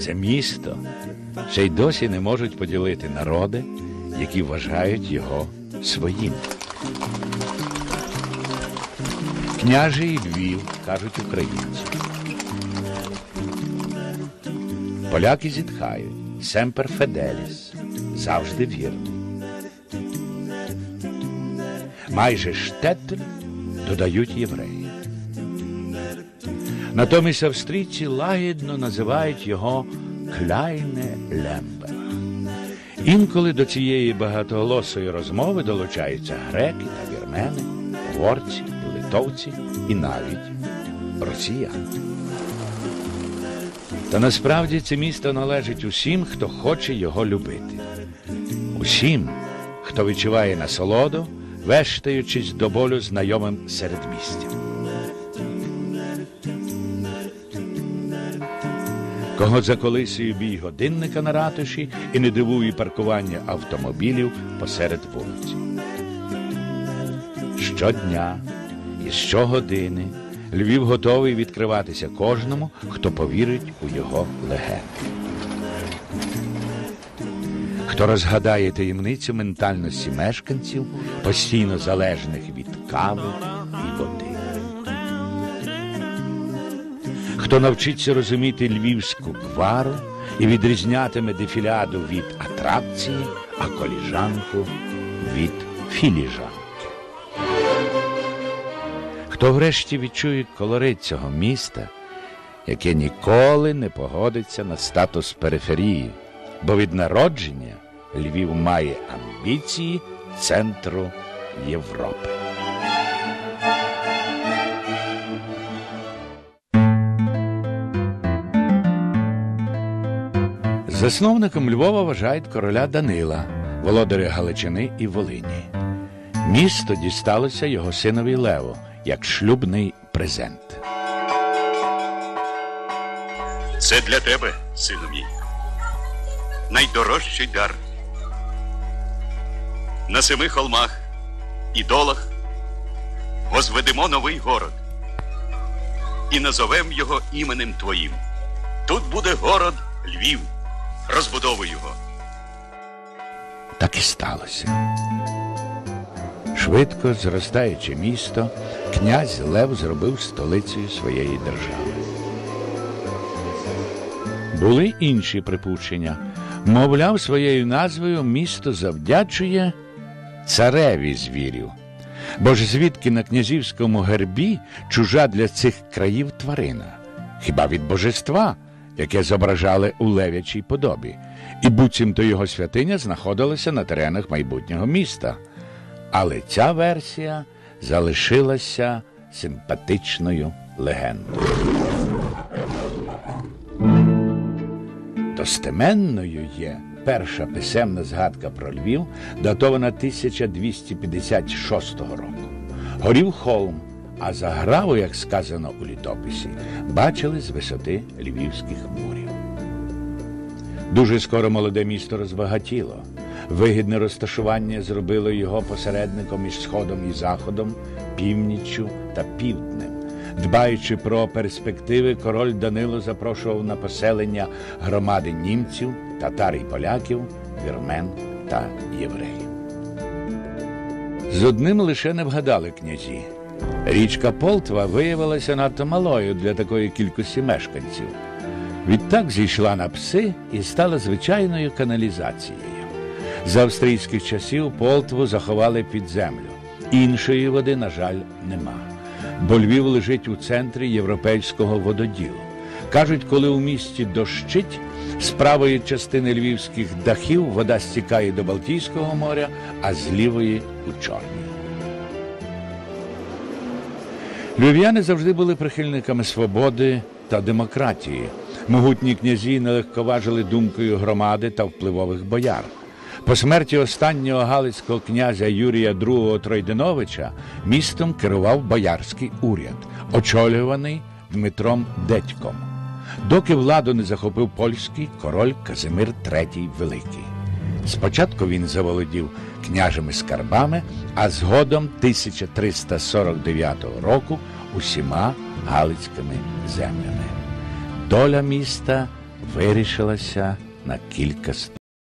Це місто ще й досі не можуть поділити народи, які вважають його своїм. Княжий Львів, кажуть українці. Поляки зітхають. Семпер Феделіс. Завжди вірний. Майже штетель додають євреї. Натомість австрійці лагідно називають його Кляйне Лемберг. Інколи до цієї багатоголосої розмови долучаються греки та вірмени, угорці, литовці і навіть росіяни. Та насправді це місто належить усім, хто хоче його любити. Усім, хто відчуває насолоду, вештаючись до болю знайомим середмістям. Кого заколисує бій годинника на ратуші і не дивує паркування автомобілів посеред вулиці. Щодня і щогодини Львів готовий відкриватися кожному, хто повірить у його легенди. Хто розгадає таємницю ментальності мешканців, постійно залежних від кави і води. Хто навчиться розуміти львівську квару і відрізнятиме дефіляду від атракції, а коліжанку від філіжанки. Хто врешті відчує колорит цього міста, яке ніколи не погодиться на статус периферії, бо від народження Львів має амбіції центру Європи. Засновником Львова вважають короля Данила, володаря Галичини і Волині. Місто дісталося його синові Лево як шлюбний презент. Це для тебе, сину мій, найдорожчий дар. На семи холмах і долах возведемо новий город і назовем його іменем твоїм. Тут буде город Львів. Розбудовуй його. Так і сталося. Швидко зростаючи місто, князь Лев зробив столицею своєї держави. Були інші припущення. Мовляв, своєю назвою місто завдячує цареві звірів. Бо ж звідки на князівському гербі чужа для цих країв тварина? Хіба від божества, яке зображали у левячій подобі, і буцімто його святиня знаходилася на теренах майбутнього міста. Але ця версія залишилася симпатичною легендою. Достеменною є перша писемна згадка про Львів, датована 1256 року. Горів холм, а заграву, як сказано у літописі, бачили з висоти львівських мурів. Дуже скоро молоде місто розбагатіло. Вигідне розташування зробило його посередником між сходом і заходом, північчю та півднем. Дбаючи про перспективи, король Данило запрошував на поселення громади німців, татар і поляків, вірмен та євреїв. З одним лише не вгадали князі. Річка Полтва виявилася надто малою для такої кількості мешканців. Відтак зійшла на пси і стала звичайною каналізацією. За австрійських часів Полтву заховали під землю. Іншої води, на жаль, нема. Бо Львів лежить у центрі європейського вододілу. Кажуть, коли у місті дощить, з правої частини львівських дахів вода стікає до Балтійського моря, а з лівої у Чорні. Львів'яни завжди були прихильниками свободи та демократії. Могутні князі не легковажили думкою громади та впливових бояр. По смерті останнього галицького князя Юрія II Тройденовича містом керував боярський уряд, очолюваний Дмитром Дедьком, доки владу не захопив польський король Казимир III Великий. Спочатку він заволодів княжими скарбами, а згодом 1349 року усіма галицькими землями. доля міста вирішилася на кілька століття.